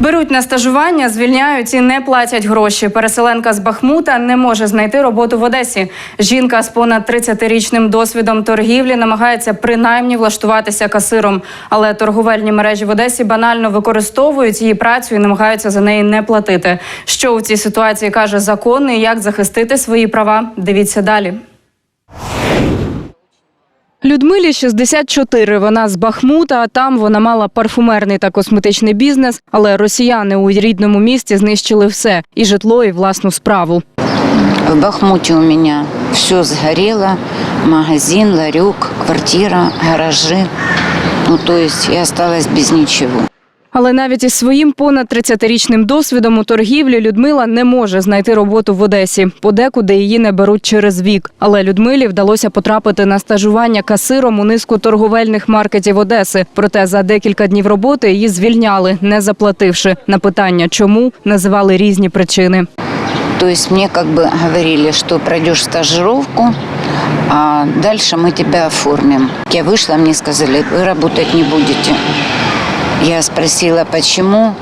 Беруть на стажування, звільняють і не платять гроші. Переселенка з Бахмута не може знайти роботу в Одесі. Жінка з понад 30-річним досвідом торгівлі намагається принаймні влаштуватися касиром. Але торговельні мережі в Одесі банально використовують її працю і намагаються за неї не платити. Що у цій ситуації каже закон і як захистити свої права? Дивіться далі. Людмилі 64, Вона з Бахмута. а Там вона мала парфумерний та косметичний бізнес. Але росіяни у рідному місті знищили все і житло, і власну справу. В Бахмуті у мене все згоріло, Магазин, ларюк, квартира, гаражі. Ну, то есть я осталась без ничего. Але навіть із своїм понад 30-річним досвідом у торгівлі Людмила не може знайти роботу в Одесі. Подекуди її не беруть через вік. Але Людмилі вдалося потрапити на стажування касиром у низку торговельних маркетів Одеси. Проте за декілька днів роботи її звільняли, не заплативши. На питання, чому називали різні причини. То есть мне как бы говорили, что пройдешь стажировку, а дальше мы тебя оформим. Я вышла, мне сказали, вы работать не будете. Я спросила, почему.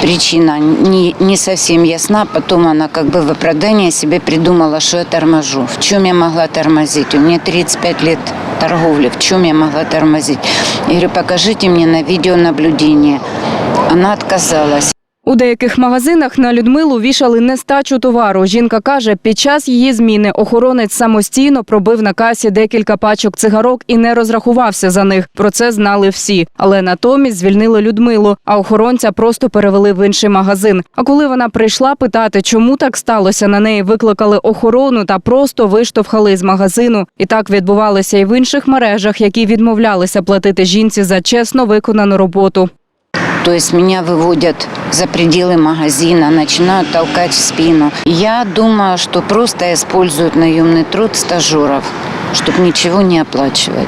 Причина не, не совсем ясна. Потом она как бы в оправдание себе придумала, что я торможу. В чем я могла тормозить? У меня 35 лет торговли. В чем я могла тормозить? Я говорю, покажите мне на видеонаблюдение. Она отказалась. У деяких магазинах на Людмилу вішали нестачу товару. Жінка каже, під час її зміни охоронець самостійно пробив на касі декілька пачок цигарок і не розрахувався за них. Про це знали всі. Але натомість звільнили Людмилу, а охоронця просто перевели в інший магазин. А коли вона прийшла питати, чому так сталося, на неї викликали охорону та просто виштовхали з магазину. І так відбувалося і в інших мережах, які відмовлялися платити жінці за чесно виконану роботу. То есть меня выводят за пределы магазина, начинают толкать в спину. Я думаю, что просто используют наемный труд стажеров, чтобы ничего не оплачивать.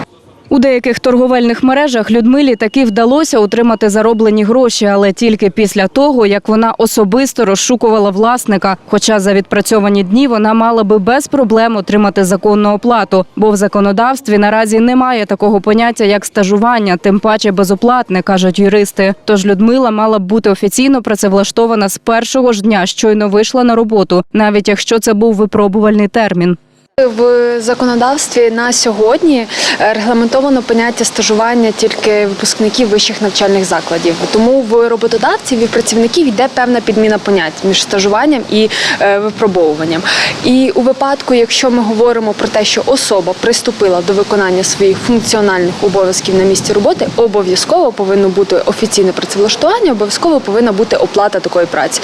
У деяких торговельних мережах Людмилі таки вдалося отримати зароблені гроші, але тільки після того, як вона особисто розшукувала власника. Хоча за відпрацьовані дні вона мала би без проблем отримати законну оплату, бо в законодавстві наразі немає такого поняття, як стажування, тим паче безоплатне, кажуть юристи. Тож Людмила мала б бути офіційно працевлаштована з першого ж дня, щойно вийшла на роботу, навіть якщо це був випробувальний термін. В законодавстві на сьогодні е, регламентовано поняття стажування тільки випускників вищих навчальних закладів. Тому в роботодавців і в працівників йде певна підміна понять між стажуванням і е, випробовуванням. І у випадку, якщо ми говоримо про те, що особа приступила до виконання своїх функціональних обов'язків на місці роботи, обов'язково повинно бути офіційне працевлаштування, обов'язково повинна бути оплата такої праці.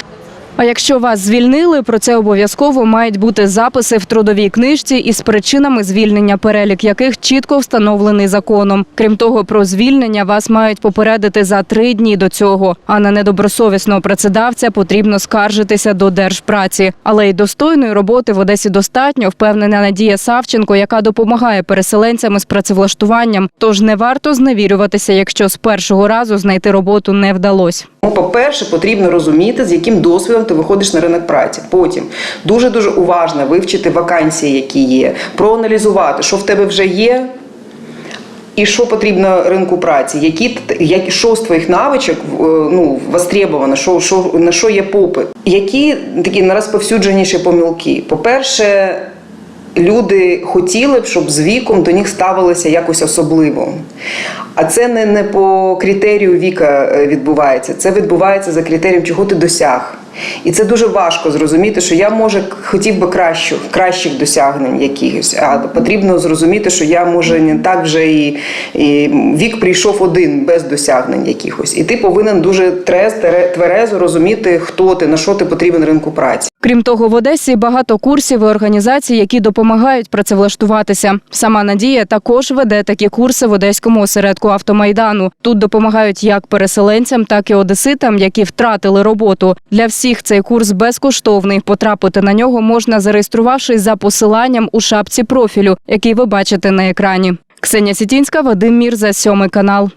А якщо вас звільнили, про це обов'язково мають бути записи в трудовій книжці із причинами звільнення, перелік яких чітко встановлений законом. Крім того, про звільнення вас мають попередити за три дні до цього. А на недобросовісного працедавця потрібно скаржитися до держпраці. Але й достойної роботи в Одесі достатньо, впевнена Надія Савченко, яка допомагає переселенцям із працевлаштуванням. Тож не варто зневірюватися, якщо з першого разу знайти роботу не вдалося. Ну, По-перше, потрібно розуміти, з яким досвідом ти виходиш на ринок праці. Потім дуже дуже уважно вивчити вакансії, які є, проаналізувати, що в тебе вже є. І що потрібно ринку праці, які які що з твоїх навичок е, ну востребовано, що, що на що є попит, які такі найрозповсюдженіші помилки? По-перше, люди хотіли б, щоб з віком до них ставилися якось особливо. А це не, не по критерію віка е, відбувається, це відбувається за критерієм, чого ти досяг. І це дуже важко зрозуміти, що я може хотів би кращих, кращих досягнень якихось, а потрібно зрозуміти, що я може не так вже і, і вік прийшов один без досягнень якихось. І ти повинен дуже трез, тверезо розуміти, хто ти, на що ти потрібен ринку праці. Крім того, в Одесі багато курсів і організацій, які допомагають працевлаштуватися. Сама Надія також веде такі курси в одеському осередку автомайдану. Тут допомагають як переселенцям, так і одеситам, які втратили роботу. Для всіх цей курс безкоштовний. Потрапити на нього можна, зареєструвавшись за посиланням у шапці профілю, який ви бачите на екрані. Ксенія Сітінська, Вадим Мірза, сьомий канал.